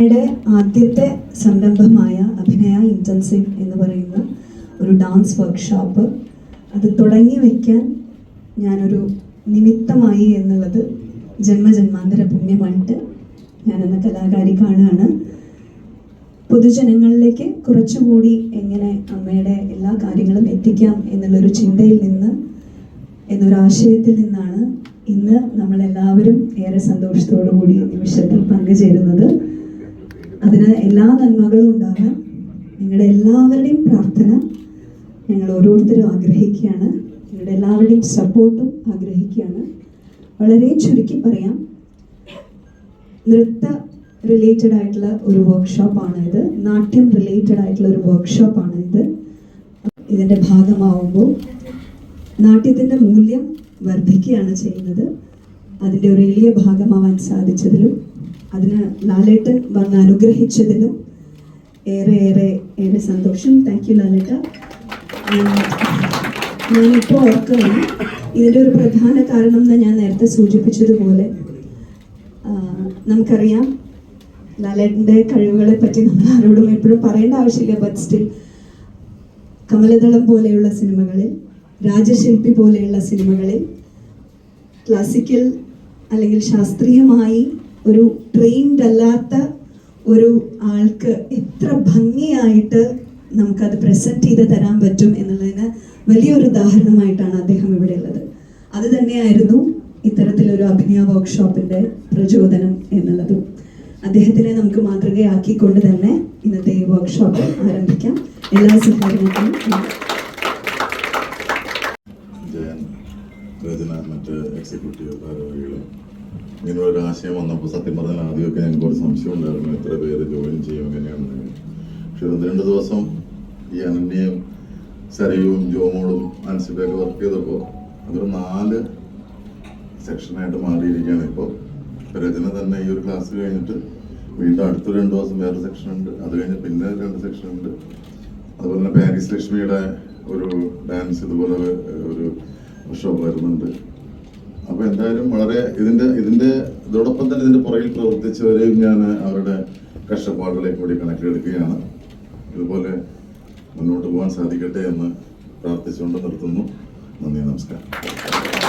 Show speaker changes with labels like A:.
A: യുടെ ആദ്യത്തെ സംരംഭമായ അഭിനയ ഇന്റൻസീവ് എന്ന് പറയുന്ന ഒരു ഡാൻസ് വർക്ക്ഷോപ്പ് അത് തുടങ്ങി വയ്ക്കാൻ ഞാനൊരു നിമിത്തമായി എന്നുള്ളത് ജന്മജന്മാന്തര പുണ്യമായിട്ട് ഞാനെന്ന കലാകാരി കാണുകയാണ് പൊതുജനങ്ങളിലേക്ക് കുറച്ചുകൂടി എങ്ങനെ അമ്മയുടെ എല്ലാ കാര്യങ്ങളും എത്തിക്കാം എന്നുള്ളൊരു ചിന്തയിൽ നിന്ന് എന്നൊരു ആശയത്തിൽ നിന്നാണ് ഇന്ന് നമ്മളെല്ലാവരും ഏറെ സന്തോഷത്തോടു കൂടി നിമിഷത്തിൽ പങ്കുചേരുന്നത്. അതിന് എല്ലാ നന്മകളും ഉണ്ടാകാൻ നിങ്ങളുടെ എല്ലാവരുടെയും പ്രാർത്ഥന ഞങ്ങൾ ഓരോരുത്തരും ആഗ്രഹിക്കുകയാണ്. നിങ്ങളുടെ എല്ലാവരുടെയും സപ്പോർട്ടും ആഗ്രഹിക്കുകയാണ്. വളരെ ചുരുക്കി പറയാം. നൃത്ത റിലേറ്റഡ് ആയിട്ടുള്ള ഒരു വർക്ക്ഷോപ്പാണ് ഇത്. നാട്യം റിലേറ്റഡ് ആയിട്ടുള്ള ഒരു വർക്ക്ഷോപ്പാണ് ഇത്. ഇതിന്റെ ഭാഗമാവുമ്പോൾ നാട്യത്തിന്റെ മൂല്യം വർദ്ധിക്കുകയാണ് ചെയ്യുന്നത്. അതിന്റെ ഒരു എളിയ ഭാഗമാവാൻ സാധിച്ചതിലും അതിന് ലാലേട്ടൻ വന്ന് അനുഗ്രഹിച്ചതിലും ഏറെ ഏറെ ഏറെ സന്തോഷം. താങ്ക് യു ലാലേട്ട. ഞാനിപ്പോൾ ഓർക്കുകയാണ്. ഇതിന്റെ ഒരു പ്രധാന കാരണം എന്ന് ഞാൻ നേരത്തെ സൂചിപ്പിച്ചതുപോലെ നമുക്കറിയാം ലാലേട്ടന്റെ കഴിവുകളെ പറ്റി നമ്മൾ ആരോടും എപ്പോഴും പറയേണ്ട ആവശ്യമില്ല ബട്ട് സ്റ്റിൽ കമലദളം പോലെയുള്ള സിനിമകളിൽ രാജശില്പി പോലെയുള്ള സിനിമകളിൽ ക്ലാസിക്കൽ അല്ലെങ്കിൽ ശാസ്ത്രീയമായി ഒരു ട്രെയിൻഡ് അല്ലാത്ത ഒരു ആൾക്ക് എത്ര ഭംഗിയായിട്ട് നമുക്കത് പ്രസന്റ് ചെയ്ത് തരാൻ പറ്റും എന്നുള്ളതിന് വലിയൊരു ഉദാഹരണമായിട്ടാണ് അദ്ദേഹം ഇവിടെ ഉള്ളത്. അത് തന്നെയായിരുന്നു ഇത്തരത്തിലൊരു അഭിനയ വർക്ക്ഷോപ്പിന്റെ പ്രചോദനം എന്നുള്ളതും. അദ്ദേഹത്തിനെ നമുക്ക് മാതൃകയാക്കിക്കൊണ്ട് തന്നെ ഇന്നത്തെ ഈ വർക്ക്ഷോപ്പ് ആരംഭിക്കാം. എല്ലാ സഹകരണത്തിനും.
B: ജയൻ രചന മറ്റ് എക്സിക്യൂട്ടീവ് ഭാരവാഹികളും ഇങ്ങനെ ഒരു ആശയം വന്നപ്പോൾ സത്യം പറഞ്ഞാൽ ആദ്യമൊക്കെ ഞങ്ങൾക്ക് ഒരു സംശയം ഉണ്ടായിരുന്നു. എത്ര പേര് ജോയിൻ ചെയ്യും എങ്ങനെയാണെന്ന്. പക്ഷെ ഒന്ന് രണ്ട് ദിവസം ഈ അനന്യയും സരയും ജോമോളും അൻസിബയൊക്കെ വർക്ക് ചെയ്തപ്പോൾ അതൊരു നാല് സെക്ഷനായിട്ട് മാറിയിരിക്കുകയാണ് ഇപ്പോൾ. രചന തന്നെ ഈ ഒരു ക്ലാസ് കഴിഞ്ഞിട്ട് വീണ്ടും അടുത്ത രണ്ട് ദിവസം വേറെ സെക്ഷൻ ഉണ്ട്. അത് കഴിഞ്ഞ് പിന്നെ രണ്ട് സെക്ഷൻ ഉണ്ട്. അതുപോലെ തന്നെ പാരീസ് ലക്ഷ്മിയുടെ ഒരു ഡാൻസ് ഇതുപോലെ ഒരു ഷോപ്പ് വരുന്നുണ്ട്. അപ്പൊ എന്തായാലും വളരെ ഇതിന്റെ ഇതിന്റെ ഇതോടൊപ്പം തന്നെ ഇതിന്റെ പുറകിൽ പ്രവർത്തിച്ചവരെയും ഞാൻ അവരുടെ കഷ്ടപ്പാടുകളെ കൂടി കണക്കിലെടുക്കുകയാണ്. ഇതുപോലെ മുന്നോട്ട് പോകാൻ സാധിക്കട്ടെ എന്ന് പ്രാർത്ഥിച്ചുകൊണ്ട് നിർത്തുന്നു. നന്ദി നമസ്കാരം.